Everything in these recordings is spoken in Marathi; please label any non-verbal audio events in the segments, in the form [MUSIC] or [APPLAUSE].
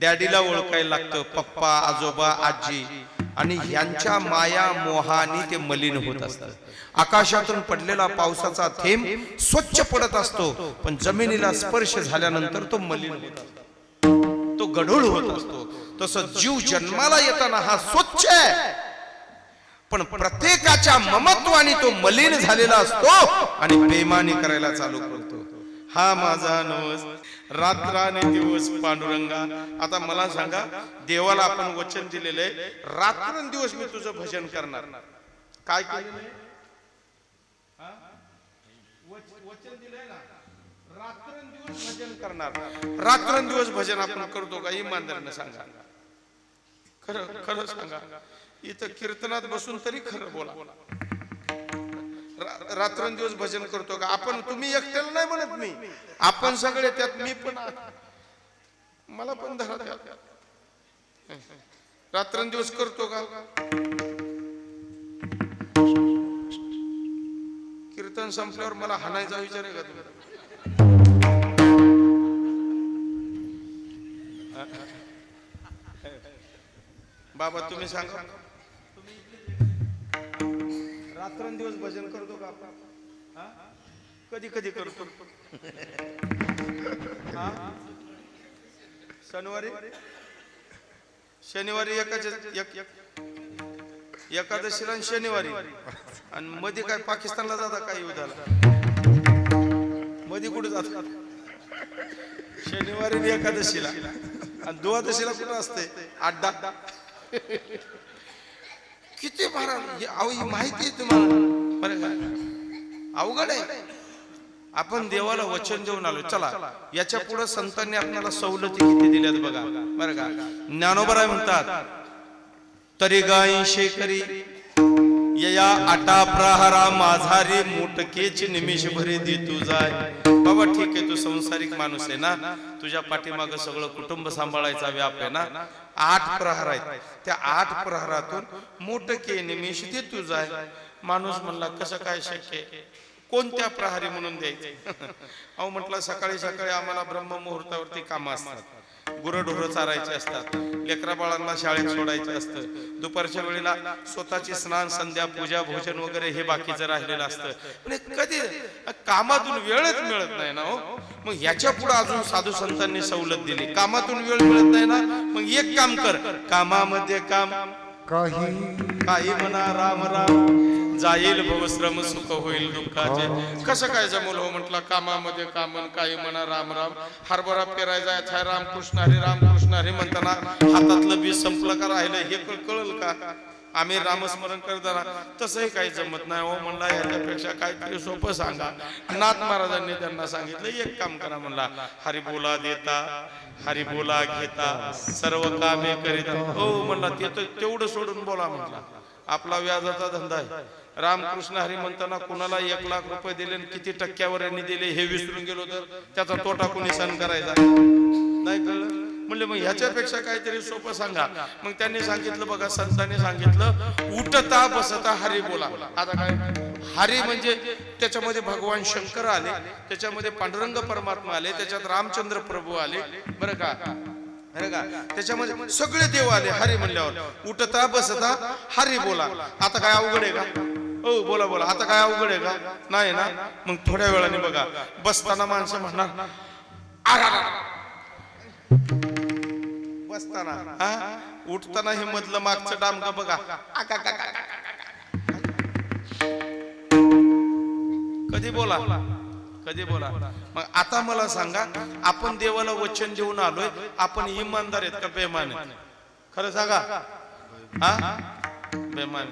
डॅडीला ओळखायला लागतं पप्पा आजोबा आजी. आणि ह्यांच्या माया मोहानी ते मलिन होत असतात आकाशातून पडलेला पावसाचा थेंब स्वच्छ पडत असतो पण जमिनीला स्पर्श झाल्यानंतर तो मलिन होत असतो. तो गढूळ होत असतो. तसं जीव जन्माला येताना हा स्वच्छ आहे. पण प्रत्येकाच्या ममत्वाने तो मलिन झालेला असतो आणि बेमानी करायला चालू करतो. हा माझा नवस. रात्राने दिवस पांडुरंगा. आता मला सांगा देवाला आपण वचन दिलेलं आहे रात्रंदिवस मी तुझं भजन करणार. काय केलेलं वच- वचन दिलंय ना? रात्रंदिवस भजन करणार. रात्रंदिवस भजन आपण करतो का? इमानदारीनं सांगा. खरं खरं सांगा. इथं कीर्तनात बसून तरी खरं बोला बोला. रात्रंदिवस भजन करतो का? आपण तुम्ही एकट्याला नाही म्हणत मी. आपण सगळे त्यात मी पण मला पण धरा द्या रात्रंदिवस करतो का? कीर्तन संपल्यावर मला हाणायचा विचार आहे का तुम्ही? बाबा तुम्ही सांगा. रात्रंदिवस भजन करतो का आपण? कधी कधी करतो. शनिवारी? शनिवारी एकादशी एक एकादशीला आणि शनिवारी. आणि मध्ये काय पाकिस्तानला जाता काय युद्धाला? मध्ये कुठे जातात शनिवारी एकादशीला. आणि द्वादशीला कुठं असते? दहा किती भारा हे अहो, ही माहिती आहे तुम्हाला. अवघड आहे. आपण देवाला वचन देऊन आलो चला याच्यापुढे संतांनी आपल्याला सवलती किती दिल्यात बघा. बरं का? ज्ञानोबराय म्हणतात तरी गाई शेकरी यया आटा प्रहारा माझारी मोटकेच निमिष भरी दे तू जाय बाबा ठीक आहे तू संसारिक माणूस आहे ना? तुझ्या पाठीमाग सगळं कुटुंब सांभाळायचा व्याप आहे ना? आठ प्रहार आहेत. त्या आठ प्रहारातून मोटके निमिष ते तू आहे. माणूस म्हणला कसं काय शक्य कोणत्या प्रहारी म्हणून द्यायचे? [LAUGHS] अहो म्हटलं सकाळी सकाळी आम्हाला ब्रह्म मुहूर्तावरती कामं असतात. गुरढोरं चारायचे असतात. लेकरा बाळांना शाळेत सोडायचं असतं. दुपारच्या वेळेला स्वतःची स्नान संध्या पूजा भोजन वगैरे हे बाकीचं राहिलेलं असतं. कधी कामातून वेळच मिळत नाही ना हो? मग याच्यापुढे अजून साधू संतांनी सवलत दिली. कामातून वेळ मिळत नाही ना? मग एक काम कर. कामामध्ये काम. काही काही म्हणा राम राम. जाईल भवश्रम सुख होईल दुःखाचे. कसं काय जमवल हो म्हटलं कामामध्ये कामन काही म्हणा राम राम. हरभरा पेरायचा थाय रामकृष्ण हरी रामकृष्ण हरी म्हणताना हातातलं बी संपलं का राहिलं हे कळ- कळल का? आम्ही रामस्मरण करताना तसंही काही जमत नाही. हो म्हणला याच्यापेक्षा काहीतरी सोपं सांगा. नाथ महाराजांनी त्यांना सांगितलं एक काम करा म्हणला. हरिबोला देता हरिबोला घेता सर्व कामे करीता. हो म्हणला ते तर तेवढं सोडून बोला म्हणला. आपला व्याजाचा धंदा आहे. रामकृष्ण हरी म्हणताना कुणाला एक लाख रुपये दिले आणि किती टक्क्यावर यांनी दिले हे विसरून गेलो तर त्याचा तोटा कुणी सण करायचा? नाही कळलं? म्हणले मग ह्याच्यापेक्षा काहीतरी सोपं सांगा. मग त्यांनी सांगितलं बघा संतांनी सांगितलं उठता बसता हरी बोला. आता काय? हरी म्हणजे त्याच्यामध्ये भगवान शंकर आले त्याच्यामध्ये पांडुरंग परमात्मा आले त्याच्यात रामचंद्र प्रभू आले. बरं का? त्याच्यामध्ये सगळे देव आले हरी म्हणल्यावर. उठता बसता हरी बोला. आता काय अवघड आहे का? हो बोला बोला. आता काय अवघड आहे का? नाही ना? मग थोड्या वेळाने बघा. बसताना माणसं म्हणणार बसताना हा? उठताना हे मधलं मागचं डांब बघा? का, कधी बोला? कधी बोला? मग आता मला सांगा आपण देवाला वचन देऊन आलोय आपण इमानदार आहेत का बेमान खरं सांगा. हा? बेमान.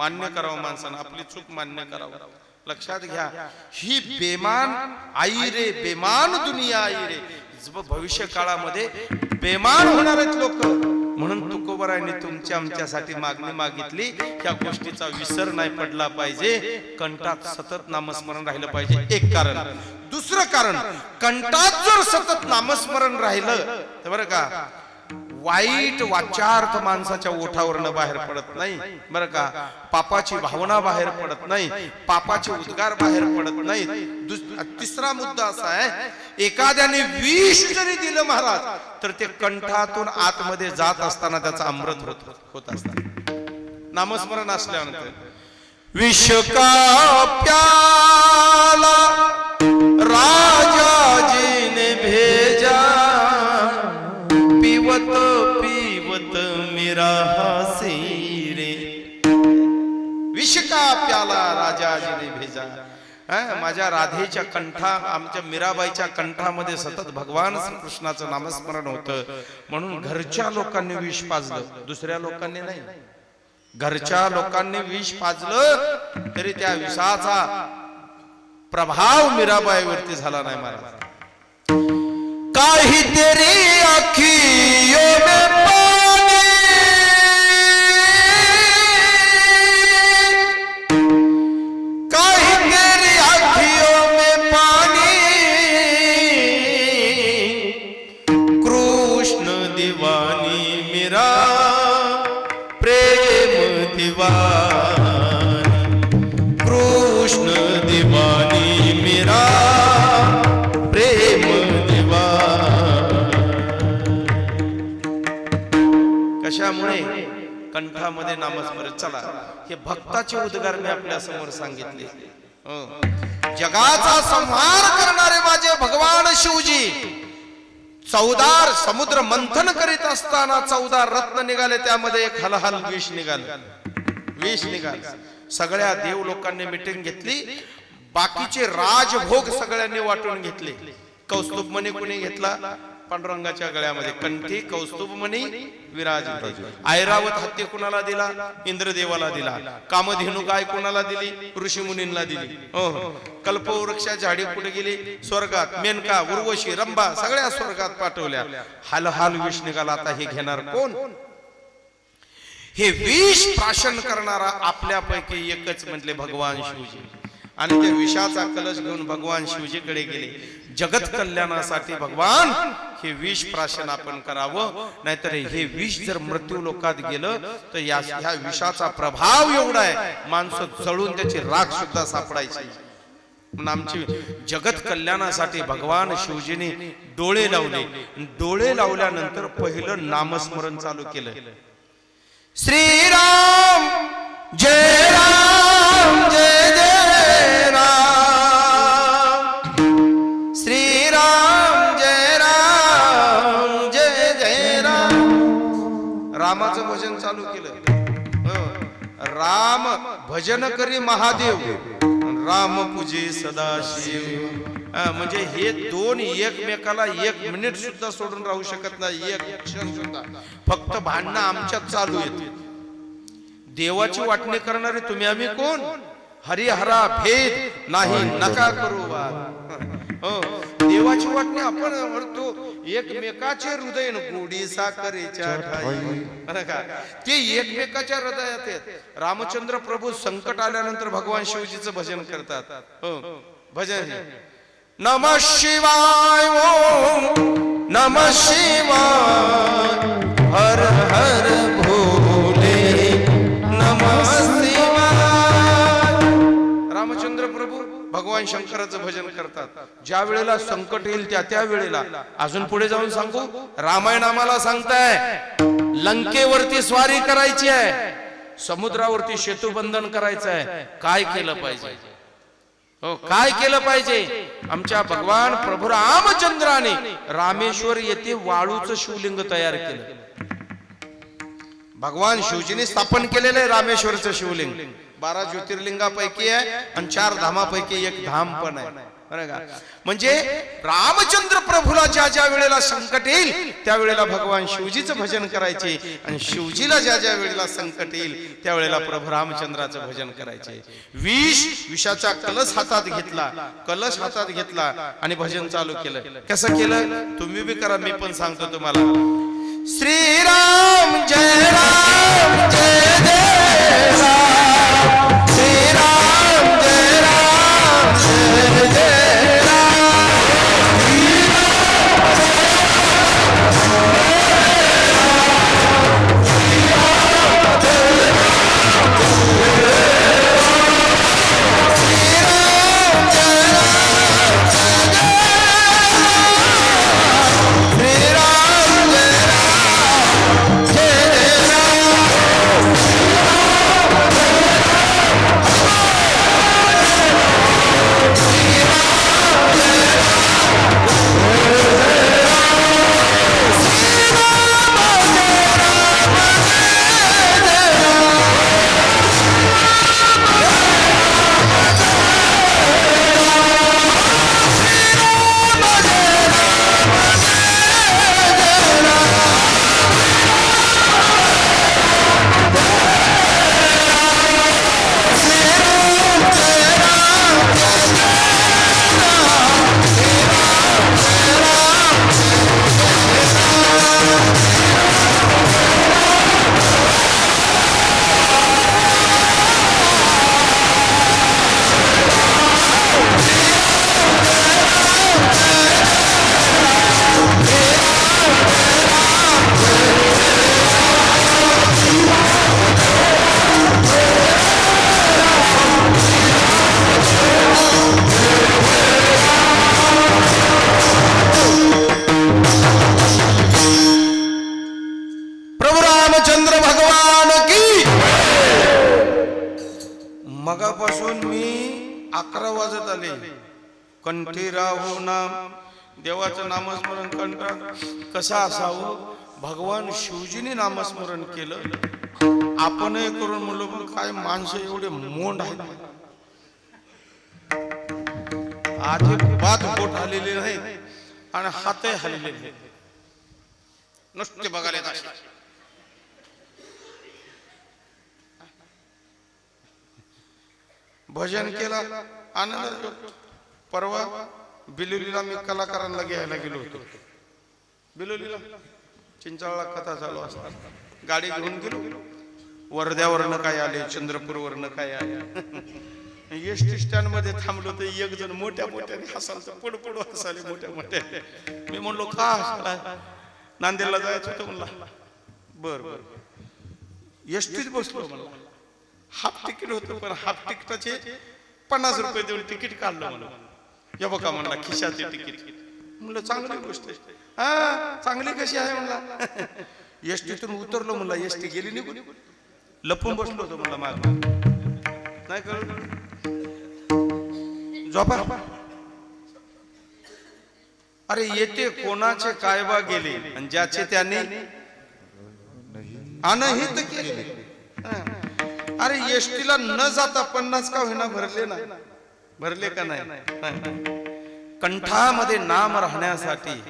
मान्य करावं माणसानं आपली चूक मान्य करावं. लक्षात घ्या ही बेमान आई रे बेमान दुनिया आई रे. भविष्य काळामध्ये बेमान होणार आहेत लोक. म्हणून तुकोबरायांनी तुमच्या आमच्यासाठी मागणी मागितली या गोष्टीचा विसर नाही पडला पाहिजे. कंठात सतत नामस्मरण राहिलं पाहिजे. एक कारण. दुसरं कारण कंठात जर सतत नामस्मरण राहिलं तर बरं का वाईट वाचार्थ माणसाच्या ओठावरनं बाहेर पडत नाही. बरं का? पापाची भावना बाहेर पडत नाही. पापाचे उद्गार बाहेर पडत नाही. तिसरा मुद्दा असा आहे एखाद्याने विष जरी दिलं महाराज तर ते कंठातून आतमध्ये जात असताना त्याचा अमृत होत होत असताना नामस्मरण असल्यानंतर विष का प्याला राजाजीने प्याला राजाजीने भेजा. माझ्या राधेच्या कंठा आमच्या मीराबाईच्या कंठामध्ये सतत भगवान कृष्णाचं नामस्मरण होतं. म्हणून घरच्या लोकांनी विष पाजलं. दुसऱ्या लोकांनी नाही. घरच्या लोकांनी विष पाजलं तरी त्या विषाचा प्रभाव मीराबाईवरती झाला नाही मला काही तेरी अखियों हे भक्ताचे उद्गार मी आपल्यासमोर सांगितले. जगाचा संहार करणारे माझे भगवान शिवजी चौदार समुद्र मंथन करीत असताना चौदार रत्न निघाले त्यामध्ये एक हलहल विष निघाले. विष निघाले. सगळ्या देव लोकांनी मिटिंग घेतली. बाकीचे राजभोग सगळ्यांनी वाटून घेतले. कौस्तुभ मणी कुणी घेतला? पांडुरंगाच्या गळ्यामध्ये कंठी कौस्तुभ मणी विराज ऐरावत हत्ती कुणाला दिला? इंद्रदेवाला दिला. कामधेनू गाय कुणाला दिली? ऋषी मुनींना दिली. हो हो. कल्पवृक्षा झाडी कुठे गेली. स्वर्गात मेनका उर्वशी रंभा सगळ्या स्वर्गात पाठवल्या. हाल हाल विष निघाला. आता हे घेणार कोण? हे विष प्राशन करणारा आपल्यापैकी एकच म्हटले भगवान शिवजी. आणि त्या विषाचा कलश घेऊन भगवान शिवजीकडे गेले. जगत कल्याणासाठी भगवान हे विष प्राशन आपण करावं. नाहीतर हे विष जर मृत्यू लोकात गेलं तर या ह्या विषाचा प्रभाव एवढा आहे. माणसं जळून त्याची राख सुद्धा सापडायची. म्हणून आमची जगत कल्याणासाठी भगवान शिवजीने डोळे लावले. डोळे लावल्यानंतर पहिलं नामस्मरण चालू केलं. श्रीराम जय राम. रामाचं भजन चालू केलं. राम भजन करी महादेव. राम पूजे सदाशिव. म्हणजे हे दोन एकमेकाला एक मिनिट सुद्धा सोडून राहू शकत नाही एक क्षण सुद्धा. फक्त भांडणं आमच्यात चालू येते देवाची वाटणी करणारे तुम्ही आम्ही कोण? हरिहरा भेद नाही नका करू बा हो. देवाची वाटणी आपण म्हणतो एकमेकाचे हृदय न गोडी साखरेच्या ठाई बरं का? ते एकमेकाच्या हृदयात आहेत. रामचंद्र प्रभू संकट आल्यानंतर भगवान शिवजीचं भजन करतात. हो भजन. नम शिवाय ओम नम शिवाय. हर हर भोले. नम भगवान शंकराचं भजन करतात. ज्या वेळेला संकट येईल त्या त्या वेळेला. अजून पुढे जाऊन सांगू? रामायण आम्हाला सांगताय लंकेवरती स्वारी करायची आहे. समुद्रावरती सेतुबंधन करायचं आहे काय केलं पाहिजे? हो काय केलं पाहिजे? आमच्या भगवान प्रभू रामचंद्राने रामेश्वर येथे वाळूचं शिवलिंग तयार केलं. भगवान शिवजीने स्थापन केलेलं आहे रामेश्वरचं शिवलिंग. बारा ज्योतिर्लिंगापैकी आहे आणि चार धामापैकी एक धाम पण आहे. बरं का? म्हणजे रामचंद्र प्रभूला ज्या ज्या वेळेला संकट येईल त्या वेळेला भगवान शिवजीचं भजन करायचे आणि शिवजीला ज्या ज्या वेळेला संकट येईल त्या वेळेला प्रभू रामचंद्राचं भजन करायचे. विष विषाचा कलश हातात घेतला. कलश हातात घेतला आणि भजन चालू केलं. कसं केलं? तुम्ही बी करा मी पण सांगतो तुम्हाला. श्रीराम जय राम जय जय कसं असावं? भगवान शिवजीने नामस्मरण केलं. आपणही करून म्हणलो पण काय माणसं एवढे मोंड आहेत? बात बोट आलेले नाही आणि हातही हल्लेले नाही नुसते बघायला येत भजन केला आनंद. परवा बिलोलीला मी कलाकारांना घ्यायला गेलो होतो. बिलोलीला. चिंचाळला कथा चालू असतात. गाडी घेऊन गेलो. वर्ध्यावरनं काय आले चंद्रपूरवरनं काय आले? [LAUGHS] एस टी स्टँडमध्ये थांबलो तर एक जण मोठ्या मोठ्याने हसाल तर पड हसाले मोठ्या मोठ्या मी म्हणलो का हसला नांदेडला जायचं होतं म्हणला. बर बर. एस टीत बसलो म्हणला. हाफ तिकीट होतं पण हाफ तिकिटाचे पन्नास रुपये देऊन तिकीट काढलं म्हणून. हे बघा म्हणला खिशाचे तिकीट. म्हणलं चांगली गोष्ट आहे. हा चांगली कशी आहे? म्हणला. [LAUGHS] एस टीतून उतरलो म्हणला एस टी गेली निघून. लपून बसलो होतो म्हणला माग. नाही कळ झोपा. अरे येते कोणाचे कायबा गेले आणि ज्याचे त्याने अनहित केले. अरे एसटीला न जाता पन्नास का होईना भरले ना? भरले का नाही नाही. कंठामध्ये नाम राहण्यासाठी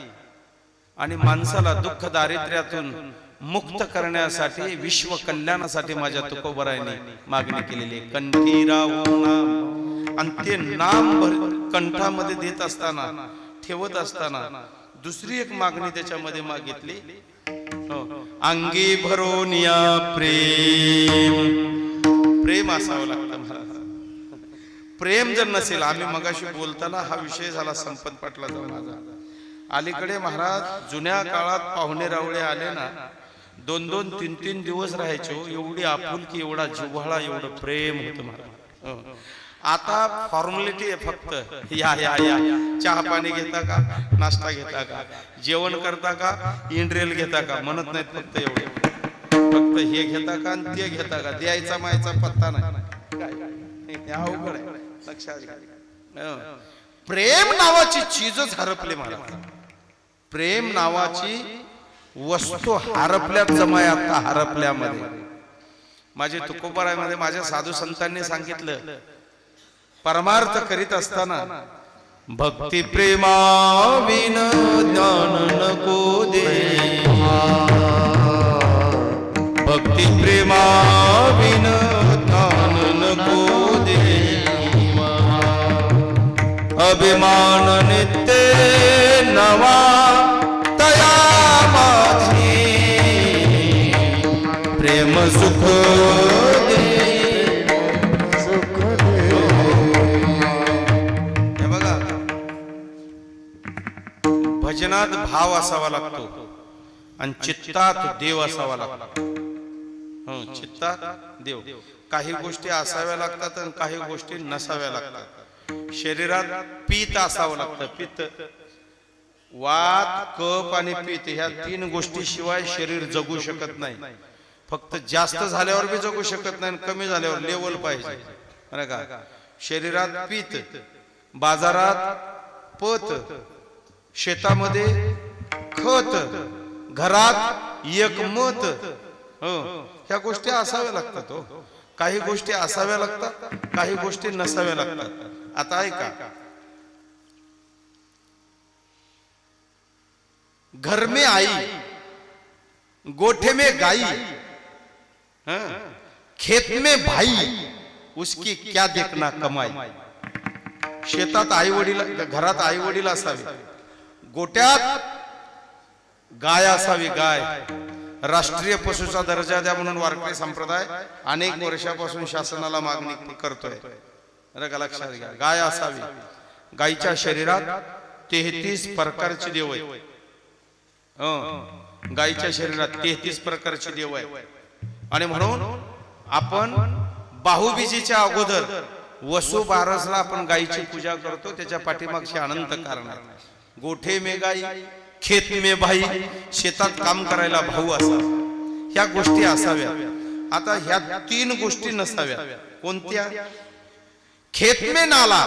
आणि माणसाला दुःख दारिद्र्यातून मुक्त करण्यासाठी विश्व कल्याणासाठी माझ्या तुकोबरायने मागणी केलेली आहे. कंठी नाम. आणि ते नाम भर- कंठामध्ये देत असताना ठेवत असताना दुसरी एक मागणी त्याच्यामध्ये मागितली. हो. अंगी भरोनिया प्रेम. प्रेम असावं लागतं. प्रेम जर नसेल आम्ही मगाशी बोलताना हा विषय झाला संपत पाटलाचा माझा अलीकडे महाराज जुन्या काळात पाहुणे रावळे आले ना दोन दोन तीन तीन दिवस राहायचो एवढी आपुलकी एवढा जिव्हाळा एवढं प्रेम होतं महाराज. हो. आता फॉर्मॅलिटी आहे फक्त. या या या चहा पाणी घेता का? नाश्ता घेता का? जेवण करता का? इंड्रेल घेता का? म्हणत नाहीत फक्त एवढे. फक्त हे घेता का? आणि ते घेता का? द्यायचा मायचा पत्ता नाही. हे अवघड आहे लक्षात घ्या. हं. प्रेम नावाची चीजच हरपली मला. प्रेम नावाची वस्तू हरपल्यात जमाय आता हरपल्यामध्ये. माझे तुकोबारामध्ये माझ्या साधू संतांनी सांगितलं परमार्थ करीत असताना भक्ती प्रेमा विन ज्ञान नको दे. भक्ती प्रेमा विन अभिमान नित्य नवा तया माझी प्रेम सुख दे। बघा भजनात भाव असावा लागतो आणि चित्तात देव असावा लागतो. चित्तात देव. काही गोष्टी असाव्या लागतात आणि काही गोष्टी नसाव्या लागतात. शरीरात पीत असावं लागतं पित्त वात कप आणि पित्त ह्या तीन गोष्टी शिवाय शरीर जगू शकत नाही. फक्त जास्त झाल्यावर बी जगू शकत नाही कमी झाल्यावर लेवल पाहिजे. बरं का? शरीरात पीत बाजारात पत शेतामध्ये खत घरात एक मत हो, ह्या गोष्टी असाव्या लागतात हो. काही गोष्टी असाव्या लागतात काही गोष्टी नसाव्या लागतात. आता ऐका. घर में आई गोठे में गाई हाँ, खेत में भाई उसकी क्या देखना कमाई? शेतात आई वडील घरात आई वडील असावे गोट्यात गाय असावी गाय. राष्ट्रीय पशुचा दर्जा द्या म्हणून वारकरी संप्रदाय अनेक वर्षापासून शासनाला मागणी करतोय. का लक्षात घ्या. गाय असावी. गायीच्या शरीरात तेहतीस प्रकारची देव आहे हं. गायीच्या शरीरात तेहतीस प्रकारची देव आहे आणि म्हणून आपण बाहुबीजीच्या अगोदर वसू बारसला आपण गायीची पूजा करतो. त्याच्या पाठीमागचे अनंत कारण आहे. गोठे मे गाई खेत मे भाई शेतात काम करायला भाऊ असा ह्या गोष्टी असाव्या आता ह्या तीन गोष्टी नसाव्या कोणत्या? खेत में नाला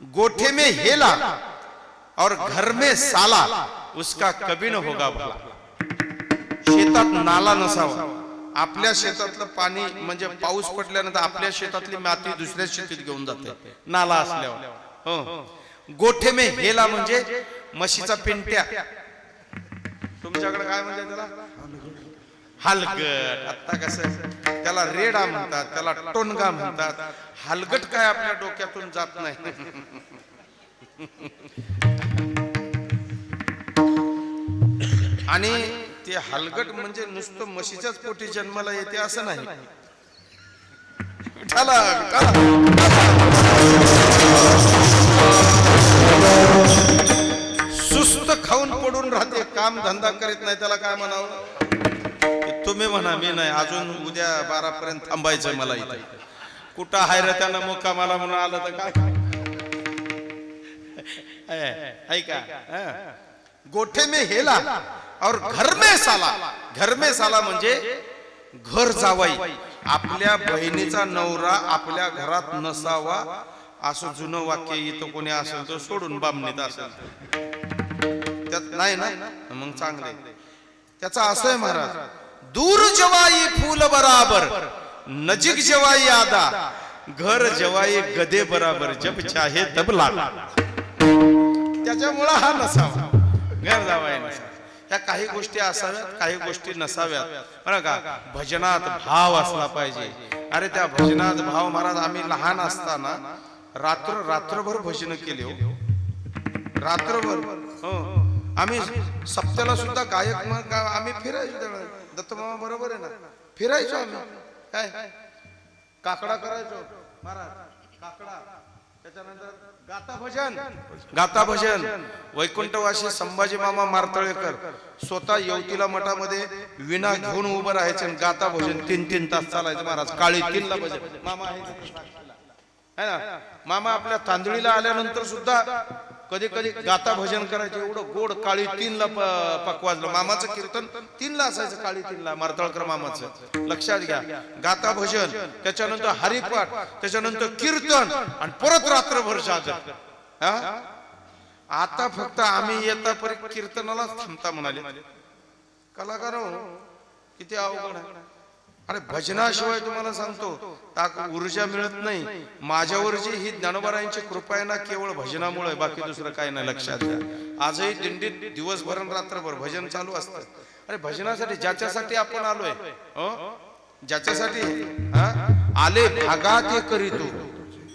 गोठे में हेला और घर में साला उसका कभी न होगा भला शेतात नाला नसावा आपल्या शेतातलं पाणी म्हणजे पाऊस पडल्यानंतर आपल्या शेतातली माती दुसऱ्या शेतीत घेऊन जाते. नाला असल्यावर. हो. गोठे में हेला म्हणजे म्हशीचा पिंट्या. तुमच्याकडे काय म्हणते त्याला? हलगट. आता कसं त्याला रेडा म्हणतात त्याला टोनगा म्हणतात. हलगट काय आपल्या डोक्यातून जात नाही. आणि ते हलगट म्हणजे नुसतं म्हशीच्याच पोटी जन्माला येते असं नाही. विठाला, सुस्त खाऊन पडून राहते काम धंदा करीत नाही त्याला काय म्हणावं? तुम्ही म्हणा मी नाही. अजून उद्या बारा पर्यंत थांबायचंय मला इथे. कुठं हाय त्यांना मुक्का मला म्हणून आलं तर काय? [LAUGHS] ऐका गोठे मे हेला और घर में साला. घर में साला म्हणजे घर जावाई. आपल्या बहिणीचा नवरा आपल्या घरात नसावा असं जुनं वाक्य इथं कोणी असेल तर सोडून बामणीत असेल त्यात नाही ना? मग चांगले त्याचा असं आहे महाराज दूर जवाई फूल बराबर नजीक जवाई आदा घर जवाई गदे बराबर जब चाहे तब लागा त्याच्यामुळं हा नसावा. घर जावाई नसावा. काही गोष्टी असाव्यात काही गोष्टी नसाव्यात. बरं का? भजनात भाव असला पाहिजे. अरे त्या भजनात भाव महाराज आम्ही लहान असताना रात्र रात्रभर भजन केले हो. रात्रभर. हो. आम्ही सप्त्याला सुद्धा गायक मग आम्ही फिरायचो त्यावेळेस. दत्त मामा बरोबर आहे ना? फिरायचो आम्ही. काय? काकडा करायचो. महाराज काकडा. त्याच्यानंतर गाता भजन. गाता भजन. वैकुंठवासी संभाजी मामा मारतळेकर. स्वतः येवतीला मठामध्ये विना घेऊन उभं राहायचे गाता भजन तीन तीन तास चालायचं. महाराज काळी तीनला भजन. मामा आहे ना? मामा आपल्या तांदळीला आल्यानंतर सुद्धा कधी कधी गाता भजन करायचे एवढं गोड काळी तीनला पकवाजलं. मामाचं कीर्तन तीनला असायचं काळी तीनला. मारतळकर मामाचं. लक्षात घ्या. गाता भजन त्याच्यानंतर हरिपाठ त्याच्यानंतर कीर्तन आणि परत रात्रभर जागर. आता फक्त आम्ही येता परी कीर्तनालाच थांबता म्हणाले. कलाकार किती अवघड आहे. अरे भजनाशिवाय तुम्हाला सांगतो ताक ऊर्जा मिळत नाही. माझ्यावरची ही ज्ञानोबारायांची कृपा आहे ना केवळ भजनामुळे बाकी दुसरं काय नाही लक्षात घ्या. आजही दिंडीत दिवसभर रात्रभर भजन चालू असतं. अरे भजनासाठी ज्याच्यासाठी आपण आलोय ज्याच्यासाठी आले भागा ते करीतो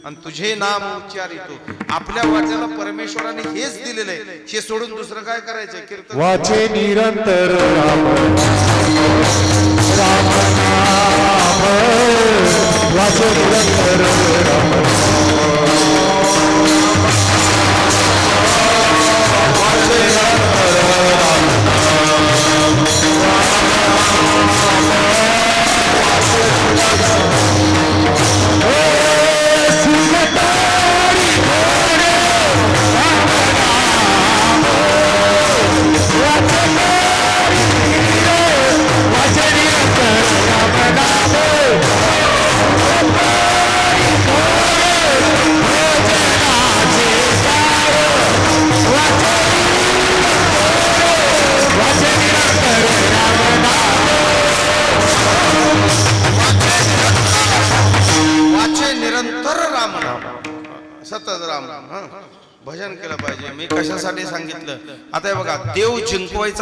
आणि तुझे नाम उच्चारितो. आपल्या वाट्याला परमेश्वराने हेच दिलेलं आहे. हे सोडून दुसरं काय करायचं कीर्तन वाचे निरंतर नाम वाचे निरंतर राम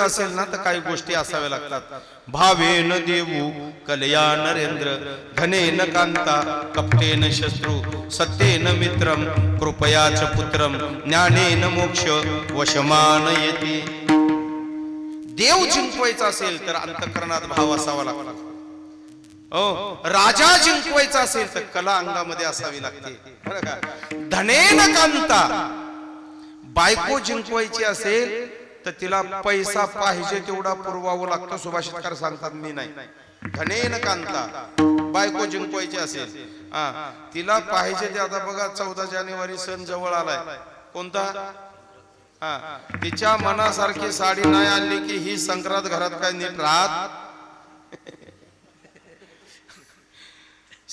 असेल ना तर काही गोष्टी असाव्या लागतात. भावेन देवू कलया नरेंद्र धनेन कांता कपटेन शत्रू सत्येन मित्रम कृपयाच पुत्रम ज्ञानेन मोक्ष वशमान येते. देव जिंकवायचा असेल तर अंतकरणात भाव असावा लागतो. हो राजा जिंकवायचा असेल तर कला अंगामध्ये असावी लागते. धनेन कांता. बायको जिंकवायची असेल तर तिला पैसा पाहिजे तेवढा पुरवावं लागतो सुभाषितकार सांगतात मी नाही. घनेन कांता बायको जिंकवायची असेल. हा तिला पाहिजे ते आता बघा चौदा जानेवारी सण जवळ आलाय. कोणता? हा तिच्या मनासारखी साडी नाही आणली की ही संक्रांत घरात काय नीट राहत?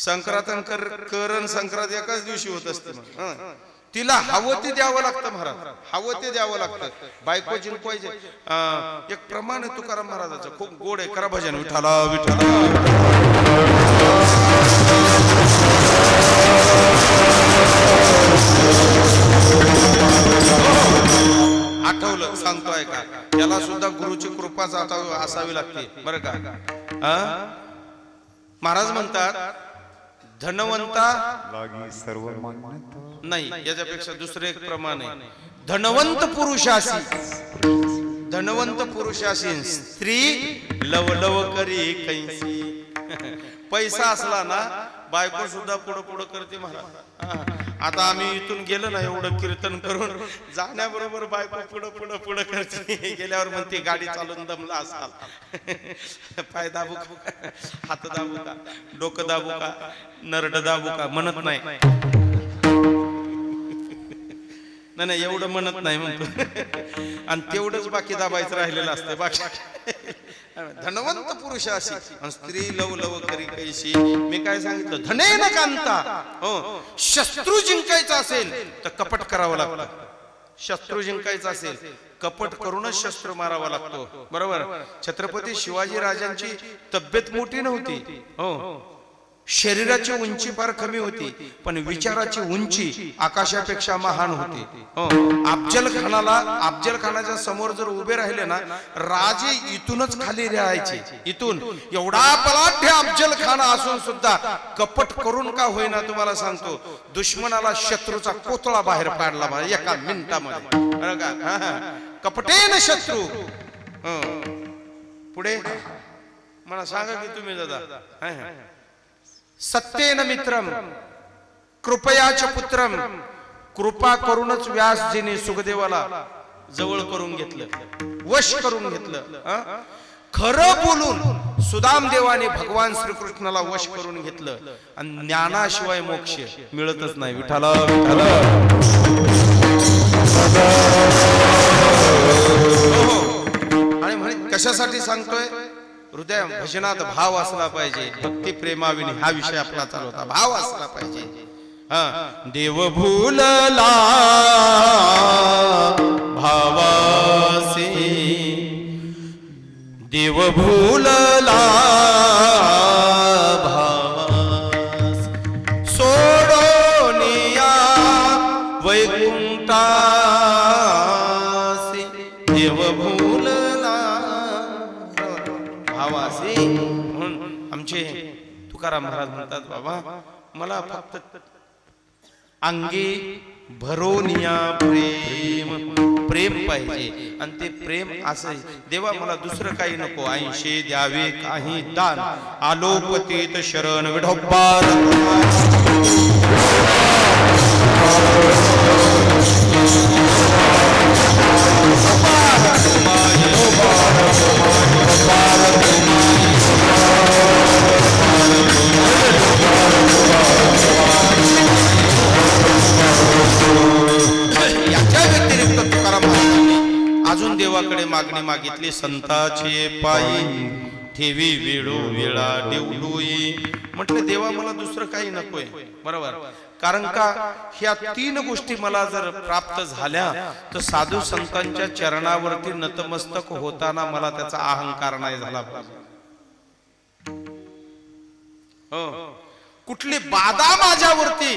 संक्रांत कर करण संक्रांत एकाच दिवशी होत असते मग. तिला हवं ते द्यावं लागतं महाराज. हवं ते द्यावं लागतं. बायको जिंकवायचे. एक प्रमाण आहे तुकाराम महाराजाचं. खूप गोड आहे. करा भजन. विठाला विठाला आठवलं सांगतोय का? त्याला सुद्धा गुरुची कृपा जाता- असावी लागते. बरं का? महाराज म्हणतात धनवंता लागी सर्व नाही याच्यापेक्षा दुसरं एक प्रमाण आहे. धनवंत पुरुषासी. धनवंत पुरुषासी स्त्री लवलव करी कैसी. [LAUGHS] पैसा असला ना बायको सुद्धा पुढं पुढं करते महाराज आता आम्ही इथून गेलो ना एवढं कीर्तन करून जाण्याबरोबर बायको पुढं पुढं पुढं करते. गेल्यावर म्हणते गाडी चालून दमला असाल. पाय दाबू का? हात दाबू का? डोकं दाबू का? नरड दाबू का? म्हणत नाही. नाही नाही एवढं म्हणत नाही म्हणतो. आणि तेवढंच बाकी दाबायचं राहिलेलं असतं. बाकी धनवंत पुरुष अशी. आणि स्त्री लव लव करी कैशी मी काय सांगितलं? धने न कांता. हो. शत्रू जिंकायचं असेल तर कपट करावं लागतं. शत्रू जिंकायचं असेल कपट करूनच शस्त्र मारावा लागतो. बरोबर. छत्रपती शिवाजी राजांची तब्येत मोठी नव्हती. हो. शरीराची उंची फार कमी होती पण विचाराची उंची आकाशापेक्षा महान होती. हो. अफजल खानाला अफजल खानाच्या समोर जर उभे राहिले ना राजे इथूनच खाली राहायचे. इथून एवढा बलाढ्य अफजल खान असून सुद्धा कपट करून का होईना तुम्हाला सांगतो दुश्मनाला शत्रूचा कोतळा बाहेर पाडला एका मिनिटामध्ये. कपटेन शत्रू. पुढे? मला सांगा की तुम्ही दादा. सत्येन मित्रम कृपयाच पुत्रम. कृपा करूनच व्यासजीने सुखदेवाला जवळ करून घेतलं. वश करून घेतलं खरं बोलून सुदाम देवाने भगवान श्रीकृष्णाला वश करून घेतलं आणि ज्ञानाशिवाय मोक्ष मिळतच नाही. विठाला विठाला हो, हो. आणि म्हणे कशासाठी सांगतोय? हृदय भजनात भाव असला पाहिजे भक्ती प्रेमाविनी हा विषय आपला चालू होता. भाव असला पाहिजे. हा. देव भूलला भावासी देव भूलला तुकाराम महाराज म्हणतात बाबा मला फक्त अंगी भरोनिया प्रेम प्रेम पाहिजे. आणि ते प्रेम असं देवा मला दुसरं काही नको ऐंशी द्यावे काही दान. आलोपतीत शरण विढोबार देवाकडे मागणी मागितली संताचे पायी ठेवी वेळो वेळा देवडोई म्हटलं देवा मला दुसरं काही नकोय. बरोबर. कारण का ह्या तीन गोष्टी मला जर प्राप्त झाल्या तर साधू संतांच्या चरणावरती नतमस्तक होताना मला त्याचा अहंकार नाही झाला हो. कुठली बाधा माझ्यावरती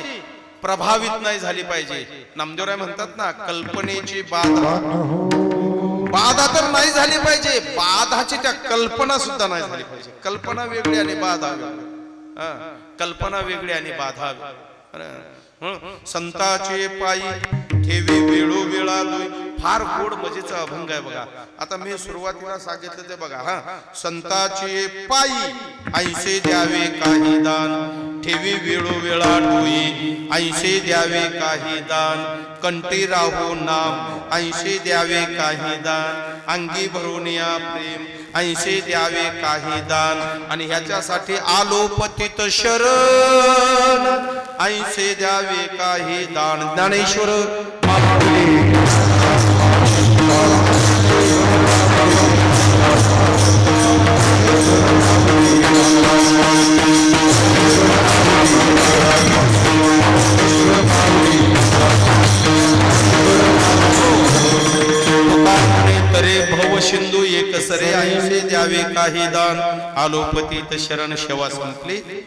प्रभावित नाही झाली पाहिजे. नामदेवराय म्हणतात ना कल्पनेची बाधा. बाधा तर नाही झाली पाहिजे. बाधाची त्या कल्पना सुद्धा नाही झाली पाहिजे. कल्पना वेगळी आणि बाधा कल्पना वेगळी आणि बाधा संताचे पायी ठेवी वेळोवेळा फार गोड मजेचा अभंग आहे बघा. आता मी सुरुवातीला सांगितलं ते बघा हा. संताचे पायी ऐसे द्यावे काही दान. ठेवी वेळोवेळा डोई ऐसे द्यावे काही दान. कंटी राहू नाम. ऐंशी द्यावे काही दान. अंगी भरून या प्रेम. ऐंशी द्यावे काही दान. आणि ह्याच्यासाठी आलो पतित शरण द्यावे काही दान. ज्ञानेश्वर शिंदू एक सरे ऐंशी द्यावे काही दान. आलोपतीत शरण शेवा संपली.